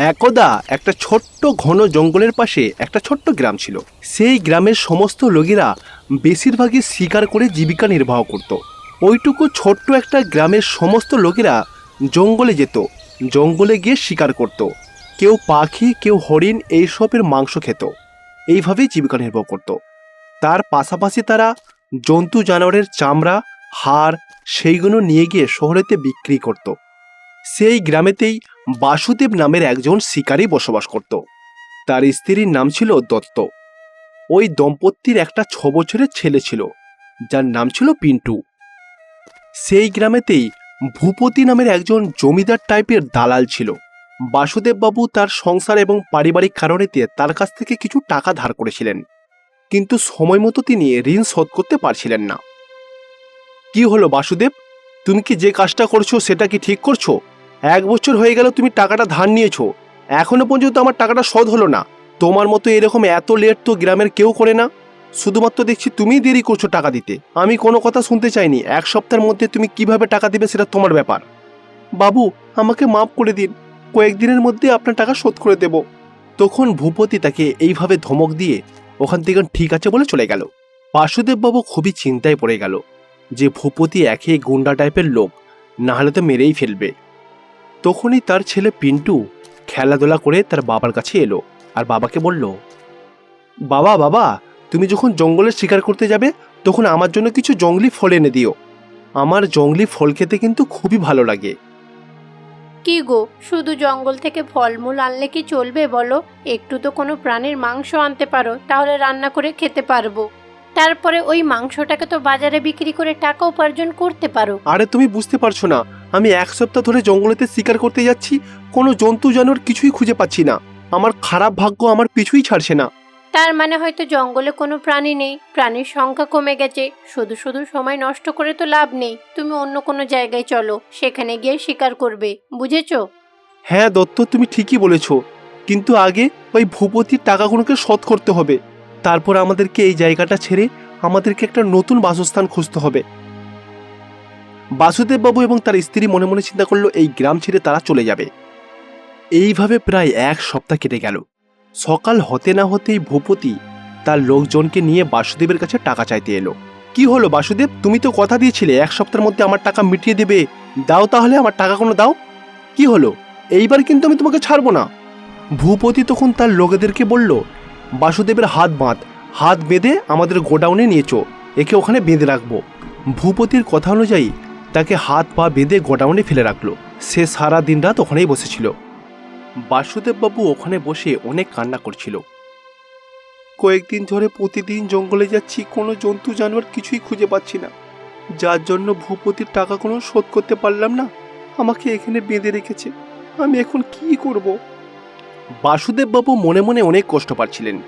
একদা একটা ছোট্ট ঘন জঙ্গলের পাশে একটা ছোট্ট গ্রাম ছিল। সেই গ্রামের সমস্ত লোকেরা বেশিরভাগই শিকার করে জীবিকা নির্বাহ করত। ওইটুকু ছোট্ট একটা গ্রামের সমস্ত লোকেরা জঙ্গলে যেত, জঙ্গলে গিয়ে শিকার করত। কেউ পাখি, কেউ হরিণ এইসবের মাংস খেত। এইভাবেই জীবিকা নির্বাহ করত। তার পাশাপাশি তারা জন্তু, জানোয়ারের চামড়া, হাড় সেইগুলো নিয়ে গিয়ে শহরেতে বিক্রি করত। সেই গ্রামেতেই বাসুদেব নামের একজন শিকারী বসবাস করত। তার স্ত্রীর নাম ছিল দত্ত। ওই দম্পতির একটা ছ বছরের ছেলে ছিল, যার নাম ছিল পিন্টু। সেই গ্রামেতেই ভূপতি নামের একজন জমিদার টাইপের দালাল ছিল। বাসুদেববাবু তার সংসার এবং পারিবারিক কারণেতে তার কাছ থেকে কিছু টাকা ধার করেছিলেন, কিন্তু সময় মতো তিনি ঋণ শোধ করতে পারছিলেন না। কি হলো বাসুদেব? তুমি কি যে কাজটা করছ সেটা কি ঠিক করছ? এক বছর হয়ে গেল তুমি টাকাটা ধার নিয়েছো। এখনও পর্যন্ত আমার টাকাটা শোধ হলো না। তোমার মতো এরকম এত লেট তো গ্রামের কেউ করে না। শুধুমাত্র দেখছি তুমিই দেরি করছ টাকা দিতে। আমি কোনো কথা শুনতে চাইনি। এক সপ্তাহের মধ্যে তুমি কীভাবে টাকা দিবে সেটা তোমার ব্যাপার। বাবু, আমাকে মাফ করে দিন। কয়েকদিনের মধ্যে আপনার টাকা শোধ করে দেব। তখন ভূপতি তাকে এইভাবে ধমক দিয়ে ওখান থেকে ঠিক আছে বলে চলে গেল। বাসুদেববাবু খুবই চিন্তায় পড়ে গেল যে ভূপতি একে গুন্ডা টাইপের লোক। না হলে তো মেরেই ফেলবে। তখনই তার ছেলে পিন্টু খেলাধুলা করে তার বাবার কাছে এলো আর বাবাকে বলল বাবা বাবা তুমি যখন জঙ্গলে শিকার করতে যাবে তখন আমার জন্য কিছু জঙ্গলি ফল এনে দিও। আমার জঙ্গলি ফল খেতে কিন্তু খুবই ভালো লাগে। কি গো শুধু জঙ্গল থেকে ফলমূল আনলে কি চলবে বলো? একটু তো কোনো প্রাণীর মাংস আনতে পারো তাহলে রান্না করে খেতে পারব। তারপরে ওই মাংসটাকে তো বাজারে বিক্রি করে টাকা উপার্জন করতে পারো। আরে তুমি বুঝতে পারছ না আমি এক সপ্তাহ ধরে জঙ্গলেতে শিকার করতে যাচ্ছি কোনো জন্তু জানোয়ার কিছুই খুঁজে পাচ্ছি না। আমার খারাপ ভাগ্য আমার পিছুই ছাড়ছে না। তার মানে হয়তো জঙ্গলে কোনো প্রাণী নেই প্রাণীর সংখ্যা কমে গেছে শুধু শুধু সময় নষ্ট করে তো লাভ নেই। তুমি অন্য কোনো জায়গায় চলো সেখানে গিয়ে শিকার করবে বুঝেছ? হ্যাঁ দত্ত তুমি ঠিকই বলেছ। কিন্তু আগে ওই ভূপতির টাকাগুলোকে শোধ করতে হবে। তারপর আমাদেরকে এই জায়গাটা ছেড়ে আমাদেরকে একটা নতুন বাসস্থান খুঁজতে হবে। বাসুদেববাবু এবং তার স্ত্রী মনে মনে চিন্তা করল, এই গ্রাম ছেড়ে তারা চলে যাবে। এইভাবে প্রায় এক সপ্তাহ কেটে গেল। সকাল হতে না হতেই ভূপতি তার লোকজনকে নিয়ে বাসুদেবের কাছে টাকা চাইতে এলো। কি হলো বাসুদেব? তুমি তো কথা দিয়েছিলে, এক সপ্তাহের মধ্যে আমার টাকা মিটিয়ে দেবে। দাও তাহলে, আমার টাকা কোনো দাও। কি হলো? এইবার কিন্তু আমি তোমাকে ছাড়বো না। ভূপতি তখন তার লোকেদেরকে বলল, বাসুদেবের হাত বাঁধ। হাত বেঁধে আমাদের গোডাউনে নিয়ে চো। একে ওখানে বেঁধে রাখব। ভূপতির কথা অনুযায়ী তাকে হাত পা বেঁধে গোডাউনে ফেলে রাখল। সে সারা দিন রাত ওখানেই বসেছিল। বাসুদেববাবু ওখানে বসে অনেক কান্না করছিল। কয়েকদিন ধরে প্রতিদিন জঙ্গলে যাচ্ছি, কোনো জন্তু জানোয়ার কিছুই খুঁজে পাচ্ছি না। যার জন্য ভূপতির টাকা কোনো শোধ করতে পারলাম না। আমাকে এখানে বেঁধে রেখেছে। আমি এখন কি করব? বাসুদেববাবু মনে মনে অনেক কষ্ট পাচ্ছিলেন।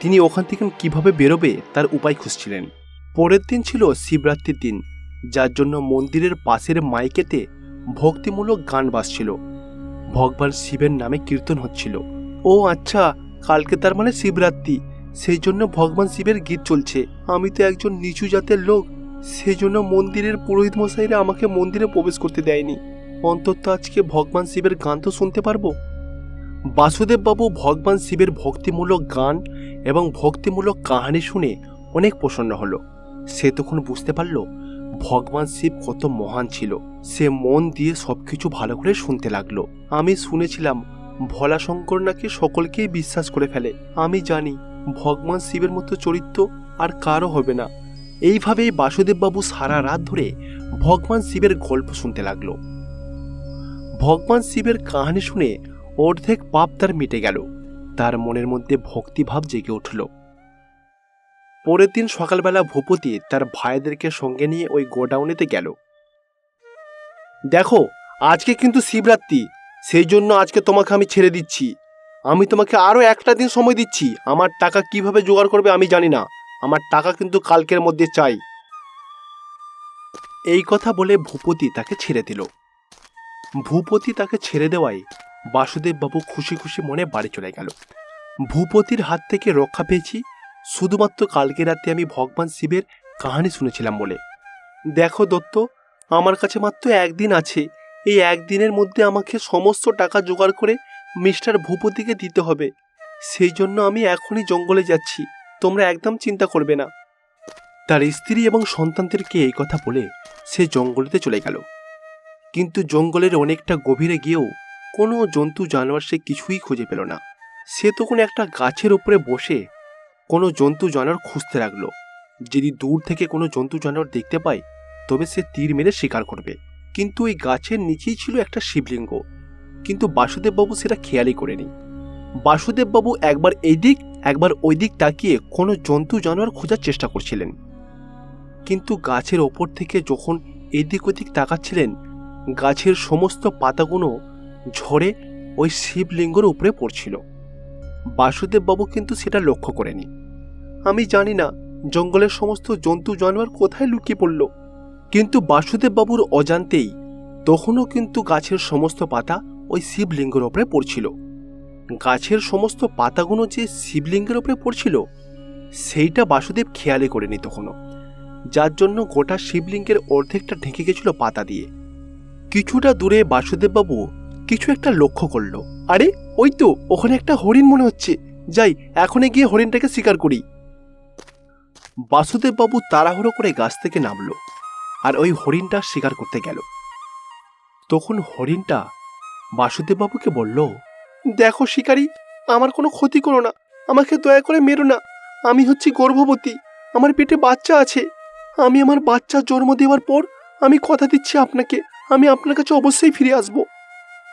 তিনি ওখান থেকে কীভাবে বেরোবে তার উপায় খুঁজছিলেন। পরের দিন ছিল শিবরাত্রির দিন। যার জন্য মন্দিরের পাশের মাইকেতে ভক্তিমূলক গান বাজছিল। ভগবান শিবের নামে কীর্তন হচ্ছিল। ও আচ্ছা কালকে তার মানে শিবরাত্রি, সেই জন্য ভগবান শিবের গীত চলছে। আমি তো একজন নিচু জাতের লোক, সেই জন্য মন্দিরের পুরোহিত মশাইরা আমাকে মন্দিরে প্রবেশ করতে দেয়নি। অন্তত আজকে ভগবান শিবের গান তো শুনতে পারব। বাসুদেববাবু ভগবান শিবের ভক্তিমূলক গান এবং ভক্তিমূলক কাহানি শুনে অনেক প্রসন্ন হলো। সে তখন বুঝতে পারল ভগবান শিব কত মহান ছিল। সে মন দিয়ে সবকিছু ভালো করে শুনতে লাগল। আমি শুনেছিলাম, ভোলাশঙ্কর নাকি সকলকেই বিশ্বাস করে ফেলে। আমি জানি, ভগবান শিবের মতো চরিত্র আর কারও হবে না। এইভাবেই বাসুদেববাবু সারা রাত ধরে ভগবান শিবের গল্প শুনতে লাগল। ভগবান শিবের কাহানি শুনে অর্ধেক পাপ তার মিটে গেল। তার মনের মধ্যে ভক্তিভাব জেগে উঠল। পরের দিন সকালবেলা ভূপতি তার ভাইদেরকে সঙ্গে নিয়ে ওই গোডাউনেতে গেল। দেখো, আজকে কিন্তু শিবরাত্রি, সেই জন্য আজকে তোমাকে আমি ছেড়ে দিচ্ছি। আমি তোমাকে আরও একটা দিন সময় দিচ্ছি। আমার টাকা কীভাবে জোগাড় করবে আমি জানি না। আমার টাকা কিন্তু কালকের মধ্যে চাই। এই কথা বলে ভূপতি তাকে ছেড়ে দিল। ভূপতি তাকে ছেড়ে দেওয়ায় বাসুদেববাবু খুশি খুশি মনে বাড়ি চলে গেল। ভূপতির হাত থেকে রক্ষা পেয়েছি শুধুমাত্র কালকে রাতে আমি ভগবান শিবের কাহানি শুনেছিলাম বলে। দেখো দত্ত, আমার কাছে মাত্র একদিন আছে। এই একদিনের মধ্যে আমাকে সমস্ত টাকা জোগাড় করে মিস্টার ভূপতিকে দিতে হবে। সেই জন্য আমি এখনই জঙ্গলে যাচ্ছি, তোমরা একদম চিন্তা করবে না। তার স্ত্রী এবং সন্তানদেরকে এই কথা বলে সে জঙ্গলেতে চলে গেল। কিন্তু জঙ্গলের অনেকটা গভীরে গিয়েও কোনো জন্তু জানোয়ার সে কিছুই খুঁজে পেল না। সে তখন একটা গাছের উপরে বসে কোনো জন্তু জানোয়ার খুঁজতে লাগল। যদি দূর থেকে কোনো জন্তু জানোয়ার দেখতে পায়, তবে সে তীর মেরে শিকার করবে। কিন্তু ওই গাছের নিচেই ছিল একটা শিবলিঙ্গ। কিন্তু বাসুদেববাবু সেটা খেয়ালই করেনি। বাসুদেববাবু একবার এই দিক একবার ওই দিক তাকিয়ে কোনো জন্তু জানোয়ার খোঁজার চেষ্টা করছিলেন। কিন্তু গাছের ওপর থেকে যখন এদিক ওদিক তাকাচ্ছিলেন, গাছের সমস্ত পাতাগুলো ঝরে ওই শিবলিঙ্গর উপরে পড়ছিল। বাসুদেববাবু কিন্তু সেটা লক্ষ্য করেনি। আমি জানি না জঙ্গলের সমস্ত জন্তু জানোয়ার কোথায় লুকিয়ে পড়ল। কিন্তু বাসুদেববাবুর অজান্তেই তখনও কিন্তু গাছের সমস্ত পাতা ওই শিবলিঙ্গের ওপরে পড়ছিল। গাছের সমস্ত পাতাগুলো যে শিবলিঙ্গের ওপরে পড়ছিল, সেইটা বাসুদেব খেয়ালে করেনি তখনও। যার জন্য গোটা শিবলিঙ্গের অর্ধেকটা ঢেকে গেছিল পাতা দিয়ে। কিছুটা দূরে বাসুদেববাবু কিছু একটা লক্ষ্য করল। আরে ওই তো ওখানে একটা হরিণ মনে হচ্ছে। যাই, এখনই গিয়ে হরিণটাকে শিকার করি। বাসুদেববাবু তাড়াহুড়ো করে গাছ থেকে নামলো আর ওই হরিণটা শিকার করতে গেল। তখন হরিণটা বাসুদেববাবুকে বলল, দেখো শিকারি, আমার কোনো ক্ষতি করো না, আমাকে দয়া করে মেরো না। আমি হচ্ছি গর্ভবতী, আমার পেটে বাচ্চা আছে। আমি আমার বাচ্চা জন্ম দেওয়ার পর আমি কথা দিচ্ছি আপনাকে, আমি আপনার কাছে অবশ্যই ফিরে আসব।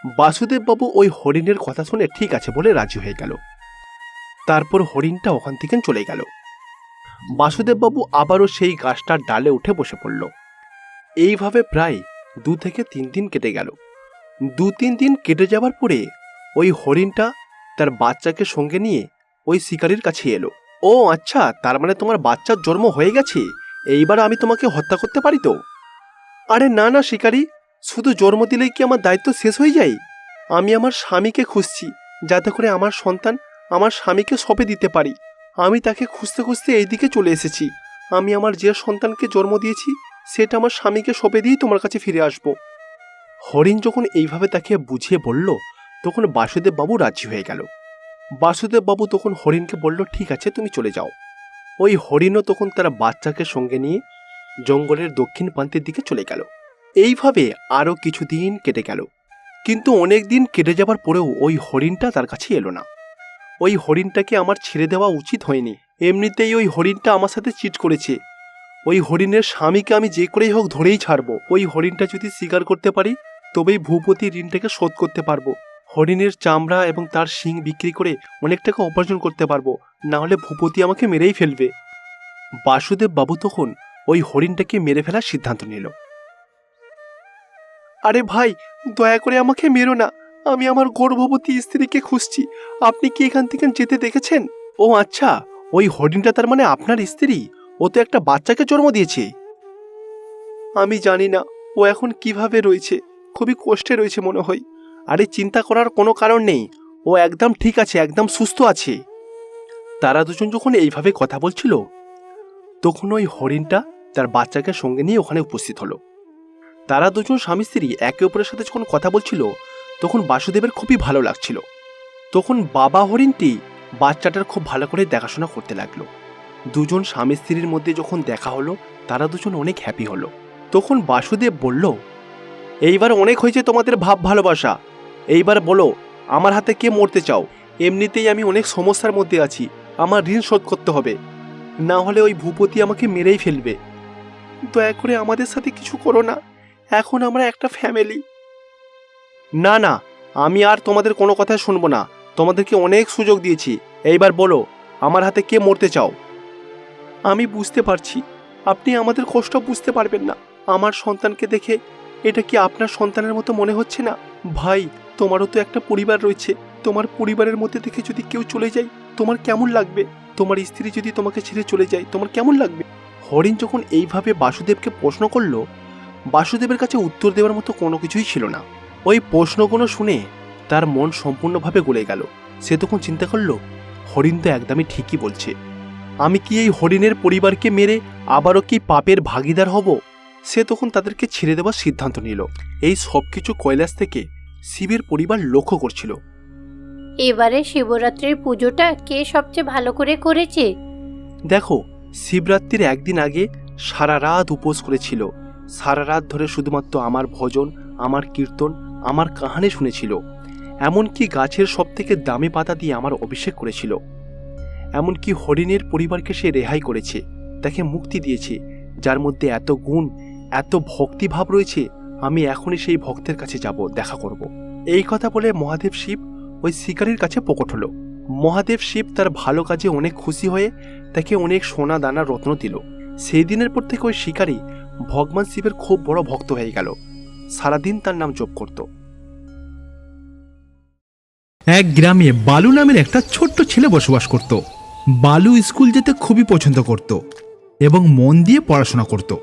বাসুদেববাবু ওই হরিণের কথা শুনে ঠিক আছে বলে রাজি হয়ে গেল। তারপর হরিণটা ওখান থেকে চলে গেল। বাসুদেববাবু আবারও সেই গাছটার ডালে উঠে বসে পড়ল। এইভাবে প্রায় দু থেকে তিন দিন কেটে গেল। দু তিন দিন কেটে যাওয়ার পরে ওই হরিণটা তার বাচ্চাকে সঙ্গে নিয়ে ওই শিকারির কাছে এলো। ও আচ্ছা তার মানে তোমার বাচ্চার জন্ম হয়ে গেছে? এইবার আমি তোমাকে হত্যা করতে পারি তো? আরে না না, শিকারি শুধু জন্ম দিলেই কি আমার দায়িত্ব শেষ হয়ে যায়? আমি আমার স্বামীকে খুঁজছি, যাতে করে আমার সন্তান আমার স্বামীকে সপে দিতে পারি। আমি তাকে খুঁজতে খুঁজতে এইদিকে চলে এসেছি। আমি আমার যে সন্তানকে জন্ম দিয়েছি, সেটা আমার স্বামীকে সপে দিয়েই তোমার কাছে ফিরে আসব। হরিণ যখন এইভাবে তাকে বুঝিয়ে বলল, তখন বাসুদেব বাবু রাজি হয়ে গেল। বাসুদেব বাবু তখন হরিণকে বলল, ঠিক আছে, তুমি চলে যাও। ওই হরিণও তখন তারা বাচ্চাকে সঙ্গে নিয়ে জঙ্গলের দক্ষিণ প্রান্তের দিকে চলে গেল। এইভাবে আরও কিছুদিন কেটে গেল। কিন্তু অনেক দিন কেটে যাবার পরেও ওই হরিণটা তার কাছে এলো না। ওই হরিণটাকে আমার ছেড়ে দেওয়া উচিত হয়নি। এমনিতেই ওই হরিণটা আমার সাথে চিট করেছে। ওই হরিণের স্বামীকে আমি যে করেই হোক ধরেই ছাড়ব। ওই হরিণটা যদি স্বীকার করতে পারি, তবেই ভূপতি ঋণটাকে শোধ করতে পারব। হরিণের চামড়া এবং তার শিং বিক্রি করে অনেক টাকা উপার্জন করতে পারব। না হলে ভূপতি আমাকে মেরেই ফেলবে। বাসুদেব বাবু তখন ওই হরিণটাকে মেরে ফেলার সিদ্ধান্ত নিল। আরে ভাই, দয়া করে আমাকে মেরো না। আমি আমার গর্ভবতী স্ত্রীকে খুঁজছি। আপনি কি এখান থেকে যেতে দেখেছেন? ও আচ্ছা ওই হরিণটা তার মানে আপনার স্ত্রী? ও তো একটা বাচ্চাকে জন্ম দিয়েছে। আমি জানি না, ও এখন কীভাবে রয়েছে। খুবই কষ্টে রয়েছে মনে হয়। আরে চিন্তা করার কোনো কারণ নেই। ও একদম ঠিক আছে, একদম সুস্থ আছে। তারা দুজন যখন এইভাবে কথা বলছিল, তখন ওই হরিণটা তার বাচ্চাকে সঙ্গে নিয়ে ওখানে উপস্থিত হলো। তারা দুজন স্বামী স্ত্রী একে অপরের সাথে যখন কথা বলছিল, তখন বাসুদেবের খুবই ভালো লাগছিল। তখন বাবা হরিণটি বাচ্চাটার খুব ভালো করে দেখাশোনা করতে লাগল। দুজন স্বামী স্ত্রীর মধ্যে যখন দেখা হলো, তারা দুজন অনেক হ্যাপি হলো। তখন বাসুদেব বলল, এইবার অনেক হয়েছে তোমাদের ভাব ভালোবাসা। এইবার বলো, আমার হাতে কে মরতে চাও? এমনিতেই আমি অনেক সমস্যার মধ্যে আছি। আমার ঋণ শোধ করতে হবে। না হলে ওই ভূপতি আমাকে মেরেই ফেলবে। দয়া করে আমাদের সাথে কিছু করো না। এখন আমরা একটা ফ্যামিলি না না, আমি আর তোমাদের কোনো কথা শুনব না। তোমাদেরকে অনেক সুযোগ দিয়েছি। এইবার বলো, আমার হাতে কে মরতে চাও? আমি বুঝতে পারছি। আপনি আমাদের কষ্ট বুঝতে পারবেন না। আমার সন্তানকে দেখে এটা কি আপনার সন্তানের মতো মনে হচ্ছে না? ভাই, তোমারও তো একটা পরিবার রয়েছে। তোমার পরিবারের মধ্যে থেকে যদি কেউ চলে যায়, তোমার কেমন লাগবে? তোমার স্ত্রী যদি তোমাকে ছেড়ে চলে যায়, তোমার কেমন লাগবে? হরিণ যখন এইভাবে বাসুদেবকে প্রশ্ন করল বাসুদেবের কাছে উত্তর দেওয়ার মতো কোনো কিছুই ছিল না। ওই প্রশ্নগুলো শুনে তার মন সম্পূর্ণভাবে গলে গেল। সে তখন চিন্তা করল হরিণ তো একদমই ঠিকই বলছে। আমি কি এই হরিণের পরিবারকে মেরে আবারও কি পাপের ভাগিদার হব? সে তখন তাদেরকে ছেড়ে দেওয়ার সিদ্ধান্ত নিল। এই সব কিছু কৈলাস থেকে শিবের পরিবার লক্ষ্য করছিল। এবারে শিবরাত্রির পুজোটা কে সবচেয়ে ভালো করে করেছে? দেখো শিবরাত্রির একদিন আগে সারা রাত উপোস করেছিল। সারা রাত ধরে শুধুমাত্র আমার ভজন, আমার কীর্তন, আমার কাহানি শুনেছিল। এমনকি গাছের সব থেকে দামি পাতা দিয়ে আমার অভিষেক করেছিল। এমনকি হরিণের পরিবারকে সে রেহাই করেছে, তাকে মুক্তি দিয়েছে, যার মধ্যে এত গুণ, এত ভক্তিভাব রয়েছে, আমি এখনই সেই ভক্তের কাছে যাব, দেখা করব। এই কথা বলে মহাদেব শিব ওই শিকারীর কাছে প্রকট হলো। মহাদেব শিব তার ভালো কাজে অনেক খুশি হয়ে তাকে অনেক সোনা দানা রত্ন দিল। সেই দিনের পর থেকে ওই শিকারী ভগবান শিবের খুব বড় ভক্ত হয়ে গেল। সারাদিন তার নাম জপ করত। এক গ্রামে বালু নামের একটা ছোট্ট ছেলে বসবাস করত। বালু স্কুল যেতে খুবই পছন্দ করত এবং মন দিয়ে পড়াশোনা করত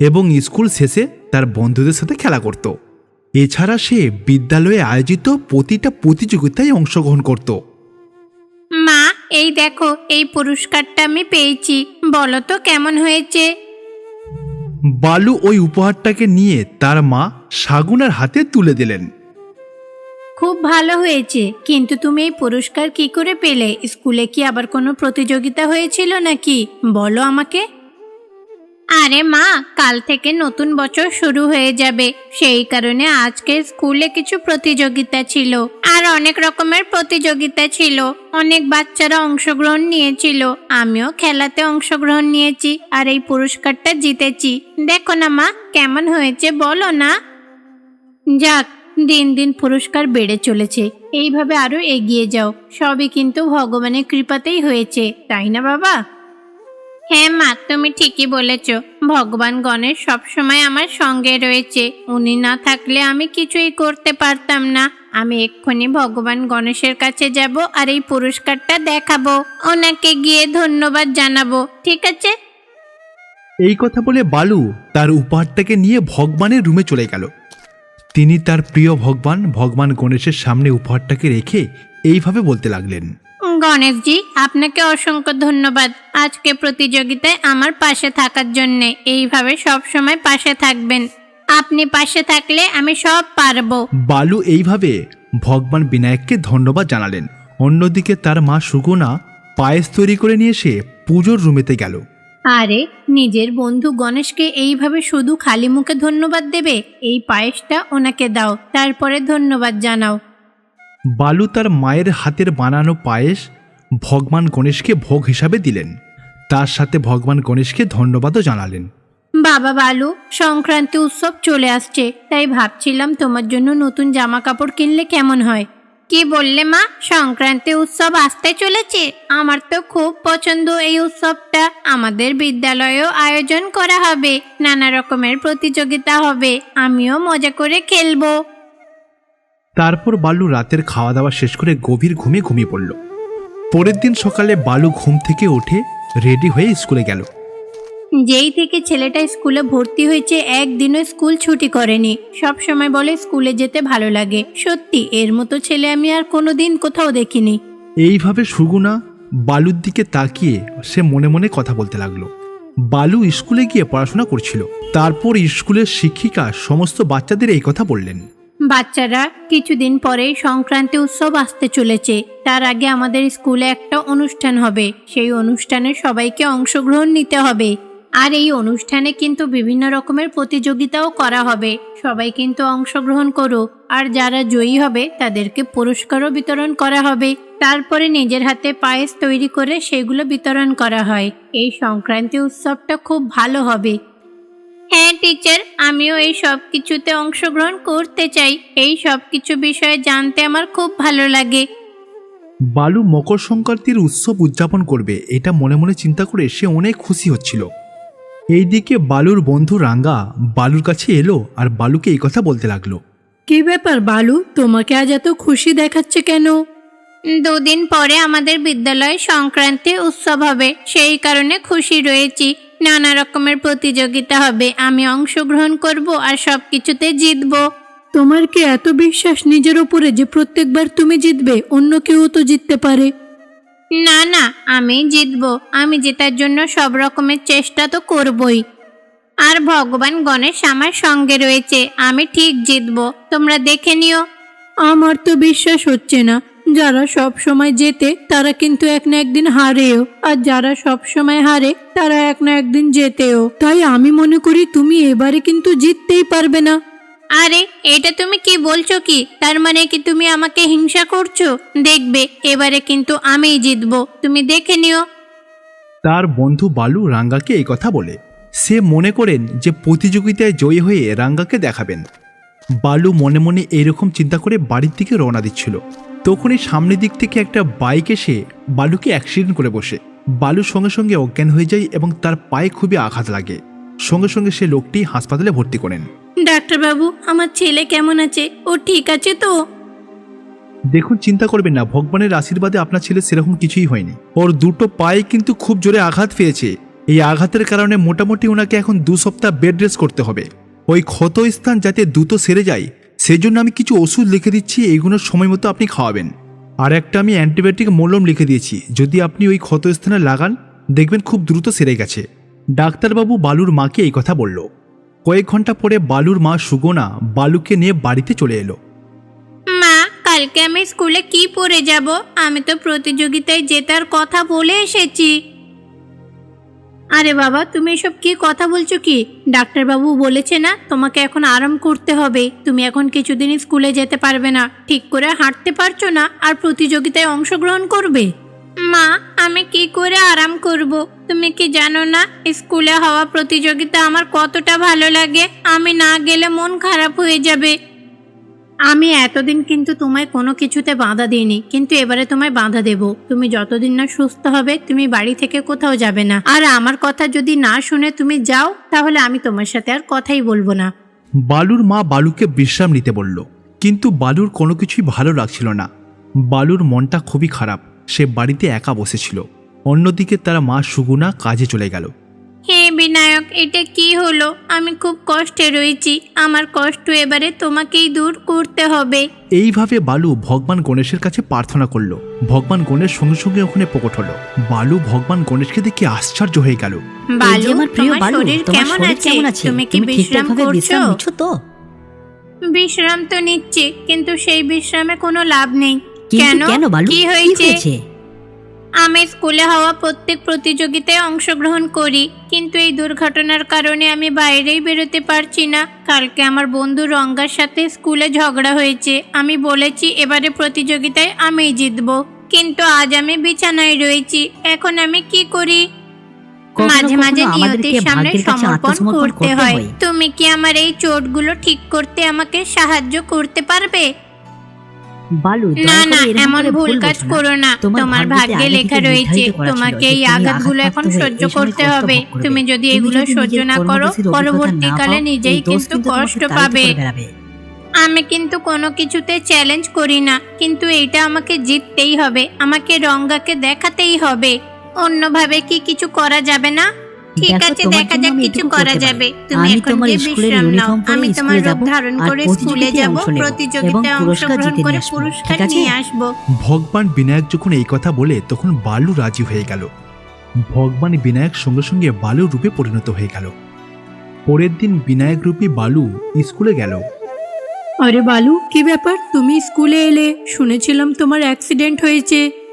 এবং স্কুল শেষে তার বন্ধুদের সাথে খেলা করত। এছাড়া সে বিদ্যালয়ে আয়োজিত প্রতিটা প্রতিযোগিতায় অংশগ্রহণ করত। মা এই দেখো এই পুরস্কারটা আমি পেয়েছি। বলো তো কেমন হয়েছে? বালু ওই উপহারটাকে নিয়ে তার মা শাগুনার হাতে তুলে দিলেন। খুব ভালো হয়েছে, কিন্তু তুমি এই পুরস্কার কি করে পেলে? স্কুলে কি আবার কোনো প্রতিযোগিতা হয়েছিল নাকি? বলো আমাকে। আরে মা, কাল থেকে নতুন বছর শুরু হয়ে যাবে। সেই কারণে আজকে স্কুলে কিছু প্রতিযোগিতা ছিল। আর অনেক রকমের প্রতিযোগিতা ছিল। অনেক বাচ্চারা অংশগ্রহণ নিয়েছিল। আমিও খেলাতে অংশগ্রহণ নিয়েছি আর এই পুরস্কারটা জিতেছি। দেখো না মা, কেমন হয়েছে বলো না? যাক, দিন দিন পুরস্কার বেড়ে চলেছে। এইভাবে আরও এগিয়ে যাও। সবই কিন্তু ভগবানের কৃপাতেই হয়েছে, তাই না বাবা? হ্যাঁ মা, তুমি ঠিকই বলেছ। ভগবান গণেশ সবসময় আমার সঙ্গে রয়েছে। উনি না থাকলে আমি কিছুই করতে পারতাম না। আমি এক্ষুনি ভগবান গণেশের কাছে যাব আর এই পুরস্কারটা দেখাবো। ওনাকে গিয়ে ধন্যবাদ জানাব, ঠিক আছে? এই কথা বলে বালু তার উপহারটাকে নিয়ে ভগবানের রুমে চলে গেল। তিনি তার প্রিয় ভগবান ভগবান গণেশের সামনে উপহারটাকে রেখে এইভাবে বলতে লাগলেন। গণেশজি আপনাকে অসংখ্য ধন্যবাদ আজকে প্রতিযোগিতায় আমার পাশে থাকার জন্য। এইভাবে সব সময় পাশে থাকবেন। আপনি পাশে থাকলে আমি সব পারব। বালু এইভাবে ভগবান বিনায়ককে ধন্যবাদ জানালেন। অন্যদিকে তার মা সুগুনা পায়েস তৈরি করে নিয়ে এসে পুজোর রুমেতে গেল। আরে নিজের বন্ধু গণেশকে এইভাবে শুধু খালি মুখে ধন্যবাদ দেবে? এই পায়েসটা ওনাকে দাও তারপরে ধন্যবাদ জানাও। বালু তার মায়ের হাতের বানানো পায়েস ভগবান গণেশকে ভোগ হিসাবে দিলেন। তার সাথে ভগবান গণেশকে ধন্যবাদও জানালেন। বাবা বালু সংক্রান্তি উৎসব চলে আসছে তাই ভাবছিলাম তোমার জন্য নতুন জামা কাপড় কিনলে কেমন হয়? কি বললে মা? সংক্রান্তি উৎসব আসতে চলেছে। আমার তো খুব পছন্দ এই উৎসবটা। আমাদের বিদ্যালয়েও আয়োজন করা হবে। নানা রকমের প্রতিযোগিতা হবে। আমিও মজা করে খেলব। তারপর বালু রাতের খাওয়া দাওয়া শেষ করে গভীর ঘুমে ঘুমিয়ে পড়ল। পরের দিন সকালে বালু ঘুম থেকে উঠে রেডি হয়ে স্কুলে গেল। যেই থেকে ছেলেটা স্কুলে ভর্তি হয়েছে একদিনও স্কুল ছুটি করেনি। সব সময় বলে স্কুলে যেতে ভালো লাগে। সত্যি এর মতো ছেলে আমি আর কোনোদিন কোথাও দেখিনি। এইভাবে সুগুনা বালুর দিকে তাকিয়ে সে মনে মনে কথা বলতে লাগল। বালু স্কুলে গিয়ে পড়াশোনা করছিল। তারপর স্কুলের শিক্ষিকা সমস্ত বাচ্চাদের এই কথা বললেন। বাচ্চারা কিছুদিন পরেই সংক্রান্তি উৎসব আসতে চলেছে। তার আগে আমাদের স্কুলে একটা অনুষ্ঠান হবে। সেই অনুষ্ঠানে সবাইকে অংশগ্রহণ নিতে হবে। আর এই অনুষ্ঠানে কিন্তু বিভিন্ন রকমের প্রতিযোগিতাও করা হবে। সবাই কিন্তু অংশগ্রহণ করো আর যারা জয়ী হবে, তাদেরকে পুরস্কারও বিতরণ করা হবে। তারপরে নিজের হাতে পায়েস তৈরি করে সেগুলো বিতরণ করা হয়। এই সংক্রান্তি উৎসবটা খুব ভালো হবে। হ্যাঁ টিচার আমিও এই সব কিছুতে অংশগ্রহণ করতে চাই। এই সব কিছু বিষয়ে জানতে আমার খুব ভালো লাগে। বালু মকর সংক্রান্তির উৎসব উদযাপন করবে এটা মনে মনে চিন্তা করে সে অনেক খুশি হচ্ছিল। এইদিকে বালুর বন্ধু রাঙ্গা বালুর কাছে এলো আর বালুকে এই কথা বলতে লাগল। কি ব্যাপার বালু? তোমাকে আজ এত খুশি দেখাচ্ছে কেন? দুদিন পরে আমাদের বিদ্যালয়ে সংক্রান্তি উৎসব হবে সেই কারণে খুশি রয়েছি। নানা রকমের প্রতিযোগিতা হবে। আমি অংশগ্রহণ করব আর সব কিছুতে জিতবো। তোমার কি এত বিশ্বাস নিজের উপরে যে প্রত্যেকবার তুমি জিতবে অন্য কেউ তো জিততে পারে? না না আমি জিতবো। আমি জেতার জন্য সব রকমের চেষ্টা তো করবই। আর ভগবান গণেশ আমার সঙ্গে রয়েছে। আমি ঠিক জিতবো। তোমরা দেখে নিও। আমার তো বিশ্বাস হচ্ছে না। যারা সব সময় জেতে তারা কিন্তু এক না একদিন হারেও। আর যারা সব সময় হারে তারা এক না একদিন জেতেও। তাই আমি মনে করি তুমি এবারে কিন্তু জিততেই পারবে না। আরে এটা তুমি কি বলছো কি? তার মানে কি তুমি আমাকে হিংসা করছ? দেখবে এবারে কিন্তু আমিই জিতবো। তুমি দেখে নিও। তার বন্ধু বালু রাঙ্গাকে এই কথা বলে। সে মনে করেন যে প্রতিযোগিতায় জয়ী হয়ে রাঙ্গাকে দেখাবেন। বালু মনে মনে এইরকম চিন্তা করে বাড়ির দিকে রওনা দিচ্ছিল। তখনই সামনের দিক থেকে একটা বাইক এসে বালুকে অ্যাক্সিডেন্ট করে বসে। বালু সঙ্গে সঙ্গে অজ্ঞান হয়ে যায় এবং তার পায়ে খুবই আঘাত লাগে। সঙ্গে সঙ্গে সে লোকটি হাসপাতালে ভর্তি করেন। ডাক্তারবাবু আমার ছেলে কেমন আছে? ও ঠিক আছে তো? দেখুন চিন্তা করবেন না। ভগবানের আশীর্বাদে আপনার ছেলে সেরকম কিছুই হয়নি। ওর দুটো পায়ে কিন্তু খুব জোরে আঘাত পেয়েছে। এই আঘাতের কারণে মোটামুটি ওনাকে এখন দু সপ্তাহ বেড রেস্ট করতে হবে। ওই ক্ষত স্থান যাতে দ্রুত সেরে যায় সেই জন্য আমি কিছু ওষুধ লিখে দিচ্ছি, এইগুলো সময় মতো আপনি খাওয়াবেন। আর একটা আমি অ্যান্টিবায়োটিক মলম লিখে দিয়েছি, যদি আপনি ওই ক্ষত স্থানে লাগান, দেখবেন খুব দ্রুত সেরে গেছে। ডাক্তারবাবু বালুর মাকে এই কথা বলল। কয়েক ঘণ্টা পরে বালুর মা সুগোনা বালুকে নিয়ে বাড়িতে চলে এলো। মা, কালকে আমি স্কুলে কি পরে যাব? আমি তো প্রতিযোগিতায় জেতার কথা বলে এসেছি। আরে বাবা, তুমি এসব কি কথা বলছো কি? ডাক্তারবাবু বলেছে না, তোমাকে এখন আরাম করতে হবে। তুমি এখন কিছুদিন স্কুলে যেতে পারবে না। ঠিক করে হাঁটতে পারছ না, আর প্রতিযোগিতায় অংশগ্রহণ করবে? মা, আমি কি করে আরাম করব? তুমি কি জানো না, স্কুলে হওয়া প্রতিযোগিতা আমার কতটা ভালো লাগে। আমি না গেলে মন খারাপ হয়ে যাবে। আমি এতদিন কিন্তু তোমায় কোনো কিছুতে বাধা দিইনি, কিন্তু এবারে তোমায় বাধা দেব। তুমি যতদিন না সুস্থ হবে, তুমি বাড়ি থেকে কোথাও যাবে না। আর আমার কথা যদি না শুনে তুমি যাও, তাহলে আমি তোমার সাথে আর কথাই বলব না। বালুর মা বালুকে বিশ্রাম নিতে বলল, কিন্তু বালুর কোনো কিছুই ভালো লাগছিল না। বালুর মনটা খুবই খারাপ, সে বাড়িতে একা বসেছিল। অন্যদিকে তার মা সুগুনা কাজে চলে গেল। বিনায়ক এটা কি হলো? আমি খুব কষ্টে রয়েছি। আমার কষ্ট এবারে তোমাকেই দূর করতে হবে। এইভাবে বালু ভগবান গণেশের কাছে প্রার্থনা করল। ভগবান গণেশ সঙ্গে সঙ্গে ওখানে প্রকট হলো। বালু ভগবান গণেশকে দেখে আশ্চর্য হয়ে গেল। বালু আমার প্রিয় বালু তোমার কেমন শরীর আছে? কেমন আছে? তুমি কি বিশ্রাম করছ? তো? বিশ্রাম তো নিচ্ছি কিন্তু সেই বিশ্রামে কোনো লাভ নেই। কেন? কেন বালু? কি হয়েছে? আমি স্কুলে হওয়া প্রত্যেক প্রতিযোগিতায় অংশগ্রহণ করি কিন্তু এই দুর্ঘটনার কারণে আমি বাইরেই বেরোতে পারছি না। কালকে আমার বন্ধু রঙ্গার সাথে স্কুলে ঝগড়া হয়েছে। আমি বলেছি এবারে প্রতিযোগিতায় আমিই জিতবো। কিন্তু আজ আমি বিছানায় রয়েছি। এখন আমি কি করি? মাঝে মাঝে নিয়তির সামনে সমর্পণ করতে হয়। হয়। তুমি কি আমার এই চোটগুলো ঠিক করতে আমাকে সাহায্য করতে পারবে? বালু না না এমন ভুল কাজ করো না। তোমার ভাগ্যে লেখা রয়েছে নির্ধারিত তোমাকে এই আঘাতগুলো এখন সহ্য করতে হবে। তুমি যদি এগুলো সহ্য না করো পরবর্তীকালে নিজেই কিন্তু কষ্ট পাবে। আমি কিন্তু কোনো কিছুতে চ্যালেঞ্জ করি না কিন্তু এটা আমাকে জিততেই হবে আমাকে রঙ্গাকে দেখাতেই হবে। অন্যভাবে কি কিছু করা যাবে না? ঠিক আছে দেখা যাক কিছু করা যাবে। তুমি এখন গিয়ে বিশ্রাম নাও আমি তোমার রূপ ধারণ করে স্কুলে যাব প্রতিযোগিতায় অংশগ্রহণ করে পুরস্কার নিয়ে আসব। ভগবান বিনায়ক যখন এই কথা বলে তখন বালু রাজি হয়ে গেল। ভগবান বিনায়ক সঙ্গে সঙ্গে বালু রূপে পরিণত হয়ে গেল। পরের দিন বিনায়ক রূপী বালু স্কুলে গেল। আরে বালু কি ব্যাপার? তুমি স্কুলে এলে শুনেছিলাম তোমার অ্যাক্সিডেন্ট হয়েছে। হ্যাঁ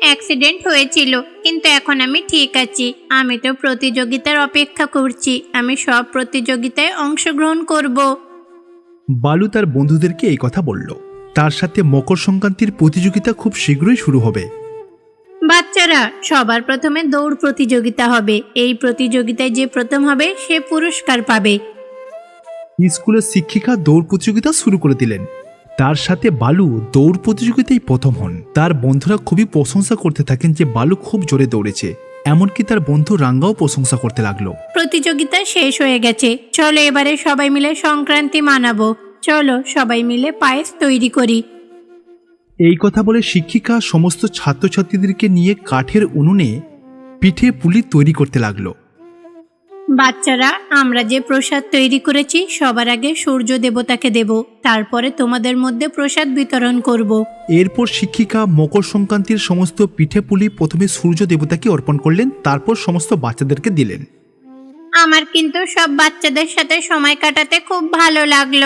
অ্যাক্সিডেন্ট হয়েছিল। কিন্তু এখন আমি ঠিক আছি। আমি তো প্রতিযোগিতার অপেক্ষা করছি। আমি সব প্রতিযোগিতায় অংশগ্রহণ করব। বালু তার বন্ধুদেরকে এই কথা বলল। তার সাথে মকর সংক্রান্তির প্রতিযোগিতা খুব শীঘ্রই শুরু হবে। বাচ্চারা সবার প্রথমে দৌড় প্রতিযোগিতা হবে। এই প্রতিযোগিতায় যে প্রথম হবে সে পুরস্কার পাবে। স্কুলের শিক্ষিকা দৌড় প্রতিযোগিতা শুরু করে দিলেন। তার সাথে বালু দৌড় প্রতিযোগিতায় প্রথম হন। তার বন্ধুরা খুবই প্রশংসা করতে থাকেন যে বালু খুব জোরে দৌড়েছে। এমনকি তার বন্ধু রাঙ্গাও প্রশংসা করতে লাগল। প্রতিযোগিতা শেষ হয়ে গেছে। চলো এবারে সবাই মিলে সংক্রান্তি মানাবো। চলো সবাই মিলে পায়েস তৈরি করি। এই কথা বলে শিক্ষিকা সমস্ত ছাত্রছাত্রীদেরকে নিয়ে কাঠের উনুনে পিঠে পুলি তৈরি করতে লাগল। বাচ্চারা আমরা যে প্রসাদ তৈরি করেছি সবার আগে সূর্য দেবতাকে দেব। তারপরে তোমাদের মধ্যে প্রসাদ বিতরণ করব। এরপর শিক্ষিকা মকর সংক্রান্তির সমস্ত পিঠে পুলি প্রথমে সূর্য দেবতাকে অর্পণ করলেন তারপর সমস্ত বাচ্চাদেরকে দিলেন। আমার কিন্তু সব বাচ্চাদের সাথে সময় কাটাতে খুব ভালো লাগল।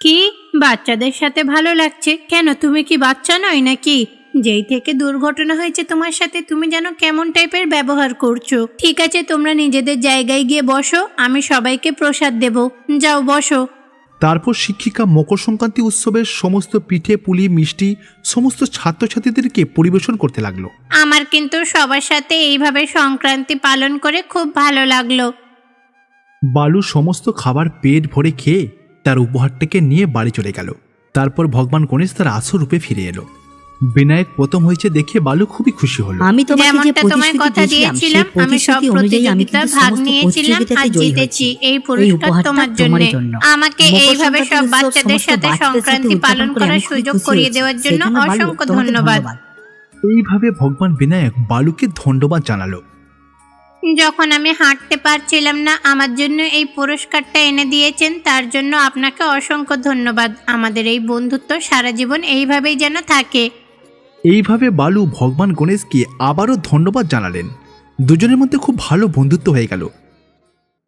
কি? বাচ্চাদের সাথে ভালো লাগছে? কেন তুমি কি বাচ্চা নয় নাকি? যেই থেকে দুর্ঘটনা হয়েছে তোমার সাথে তুমি যেন কেমন টাইপের ব্যবহার করছ। ঠিক আছে তোমরা নিজেদের জায়গায় গিয়ে বসো আমি সবাইকে প্রসাদ দেব। যাও বসো। তারপর শিক্ষিকা মকর সংক্রান্তি উৎসবের সমস্ত পিঠে পুলি মিষ্টি সমস্ত ছাত্রছাত্রীদেরকে পরিবেশন করতে লাগল। আমার কিন্তু সবার সাথে এইভাবে সংক্রান্তি পালন করে খুব ভালো লাগল। বালু সমস্ত খাবার পেট ভরে খেয়ে তার উপহারটাকে নিয়ে বাড়ি চলে গেল। তারপর ভগবান গণেশ তার আসল রূপে ফিরে এলো। বিনায়ক প্রথম হয়েছে দেখে বালু খুবই খুশি হলো। আমি তোমাকে যে তোমায় প্রতিশ্রুতি কথা দিয়েছিলাম আমি সব প্রতিশ্রুতি আমি ভাগ নিয়েছিলাম আর জিতেছি এই পুরস্কার তোমার জন্য। আমাকে এইভাবে সব সংক্রান্তি বাচ্চাদের সাথে সংক্রান্তি পালন করার সুযোগ করিয়ে দেওয়ার জন্য অসংখ্য ধন্যবাদ। এইভাবে ভগবান বিনায়ক বালুকে ধন্যবাদ জানালো। যখন আমি হাঁটতে পারছিলাম না আমার জন্য এই পুরস্কারটা এনে দিয়েছেন তার জন্য আপনাকে অসংখ্য ধন্যবাদ। আমাদের এই বন্ধুত্ব সারা জীবন এইভাবেই যেন থাকে। এইভাবে বালু ভগবান গণেশকে আবারও ধন্যবাদ জানালেন। দুজনের মধ্যে খুব ভালো বন্ধুত্ব হয়ে গেল।